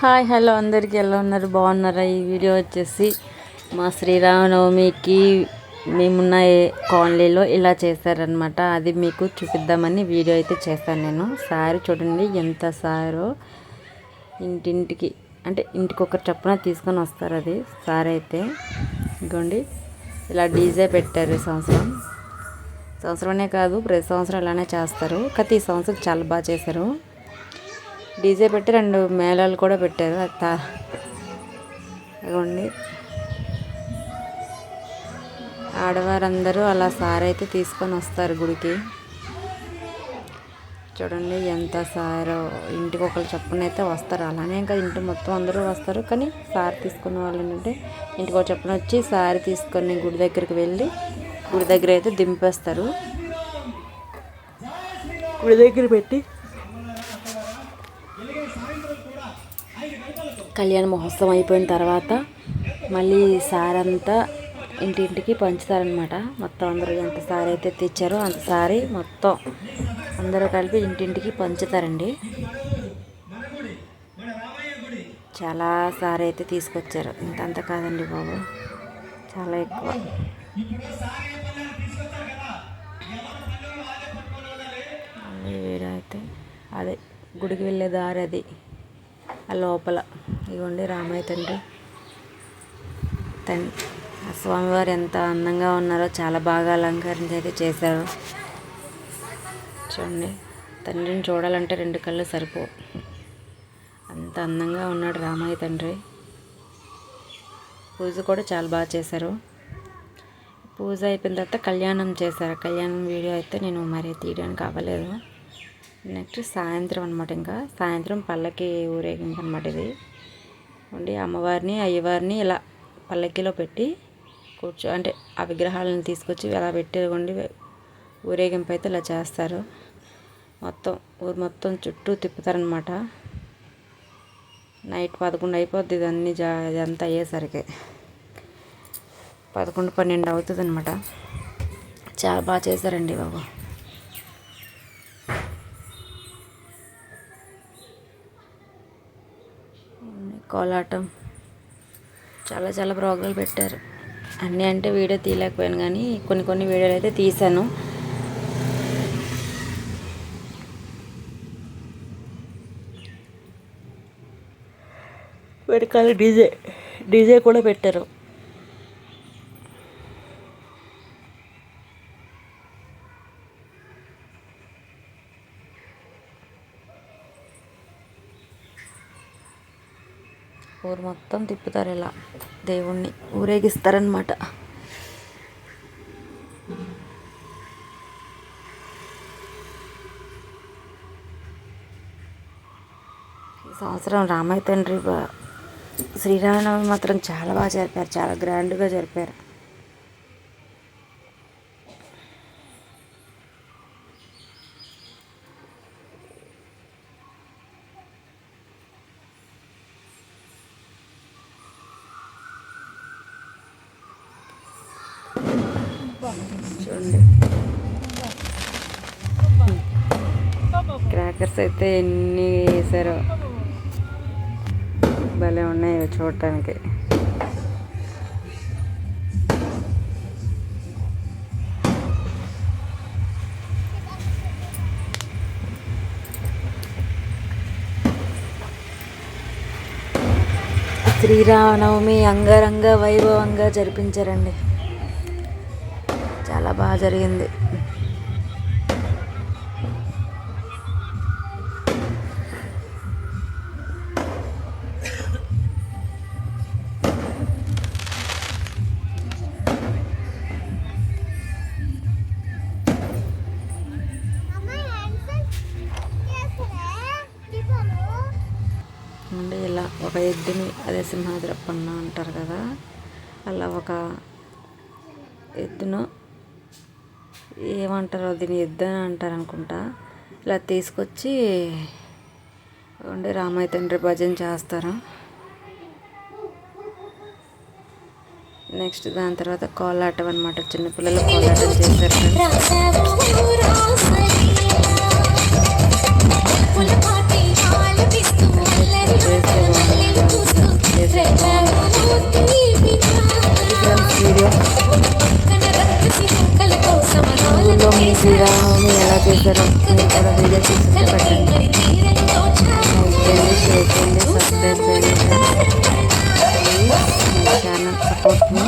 Hi hello అందరికీ ఎలా ఉన్నారు? బాగున్నారా? ఈ వీడియో వచ్చేసి మా శ్రీరామనవమికి మేమున్న కాలనీలో ఇలా చేశారనమాట అది మీకు చూపిద్దామని వీడియో అయితే చేశాను నేను. సారీ చూడండి ఎంత సారో. ఇంటింటికి అంటే ఇంటికి ఒక చప్పున తీసుకొని వస్తారు అది సారీ అయితే. ఇంకోండి ఇలా డీజే పెట్టారు ఈ సంవత్సరం. సంవత్సరమే కాదు ప్రతి సంవత్సరం ఇలానే చేస్తారు. కాకపోతే ఈ సంవత్సరం చాలా బాగా చేశారు. డీజే పెట్టి రెండు మేళాలు కూడా పెట్టారు. అది తా ఇదిగోండి ఆడవారందరూ అలా సారైతే అయితే తీసుకొని వస్తారు గుడికి. చూడండి ఎంత సారో. ఇంటికి ఒకరు చొప్పున అయితే వస్తారు. అలానే ఇంకా ఇంటి మొత్తం అందరూ వస్తారు. కానీ సారి తీసుకున్న వాళ్ళు ఏంటంటే ఇంటికి ఒక చప్పున వచ్చి సారి తీసుకొని గుడి దగ్గరికి వెళ్ళి గుడి దగ్గర అయితే దింపేస్తారు. గుడి దగ్గర పెట్టి కళ్యాణ మహోత్సవం అయిపోయిన తర్వాత మళ్ళీ సారంతా ఇంటింటికి పంచుతారనమాట మొత్తం అందరూ ఎంత సారీ అయితే తెచ్చారో అంత సారీ మొత్తం అందరూ కలిపి ఇంటింటికి పంచుతారండి. చాలా సారీ అయితే తీసుకొచ్చారు. ఇంతంత కాదండి బాబు. చాలా ఎక్కువ. అయితే. అదే గుడికి వెళ్ళే దారి అది. లోపల. ఇవ్వండి రామయ్య తండ్రి. తండ్రి ఆ స్వామివారు ఎంత అందంగా ఉన్నారో చాలా బాగా అలంకరించి అయితే చేశారు. చూడండి తండ్రిని చూడాలంటే రెండు కళ్ళు సరిపో. అంత అందంగా ఉన్నాడు రామయ్య తండ్రి. పూజ కూడా చాలా బాగా చేశారు. పూజ అయిపోయిన తర్వాత కళ్యాణం చేశారు. కళ్యాణం వీడియో అయితే నేను మరి తీయడానికి అవ్వలేదు. నెక్స్ట్ సాయంత్రం అనమాట ఇంకా. సాయంత్రం పల్లకి ఊరేగింపు అనమాట ఇది. ఉండి అమ్మవారిని అయ్యవారిని ఇలా పల్లకిలో పెట్టి కూర్చో అంటే ఆ విగ్రహాలను తీసుకొచ్చి ఇలా పెట్టేవ్వండి ఊరేగింపు అయితే ఇలా చేస్తారు. మొత్తం ఊరు మొత్తం చుట్టూ తిప్పుతారనమాట నైట్ పదకొండు అయిపోద్ది ఇదన్నీ జా ఇదంతా అయ్యేసరికి. పదకొండు పన్నెండు అవుతుంది అనమాట చాలా బాగా చేశారండి బాబు. కోలాటం. చాలా చాలా ప్రోగ్రాలు పెట్టారు. అన్నీ అంటే వీడియో తీయలేకపోయాను కానీ కొన్ని కొన్ని వీడియోలు అయితే తీశాను. వెనకాల డీజే డీజే కూడా పెట్టారు. ఊరు మొత్తం తిప్పుతారు ఇలా. దేవుణ్ణి ఊరేగిస్తారనమాట ఈ సంవత్సరం రామయ్య తండ్రి శ్రీరామనవమి మాత్రం చాలా బాగా జరిపారు. చాలా గ్రాండ్గా జరిపారు. చూడండి. క్రాకర్స్ అయితే ఎన్ని వేసారో. భలే ఉన్నాయి చూడటానికి. శ్రీరామనవమి అంగరంగ వైభవంగా జరిపించారండి. చాలా బాగా జరిగింది. అంటే ఇలా ఒక ఎద్దుని అదే సింహాద్రప్పన్న అంటారు కదా అలా ఒక ఎద్దును ఏమంటారో దీన్ని ఎద్దు అని అంటారు అనుకుంటా ఇలా తీసుకొచ్చి ఉండి రామయ్య తండ్రి భజన చేస్తారు. నెక్స్ట్ దాని తర్వాత కోలాటం అనమాట చిన్నపిల్లలు కోలాటం చేస్తారు మీరు కూడా వీడియో చూస్తుంటే పెట్టండి లైక్ చేయండి షేర్ చేయండి సబ్స్క్రైబ్ చేయండి please my channel support me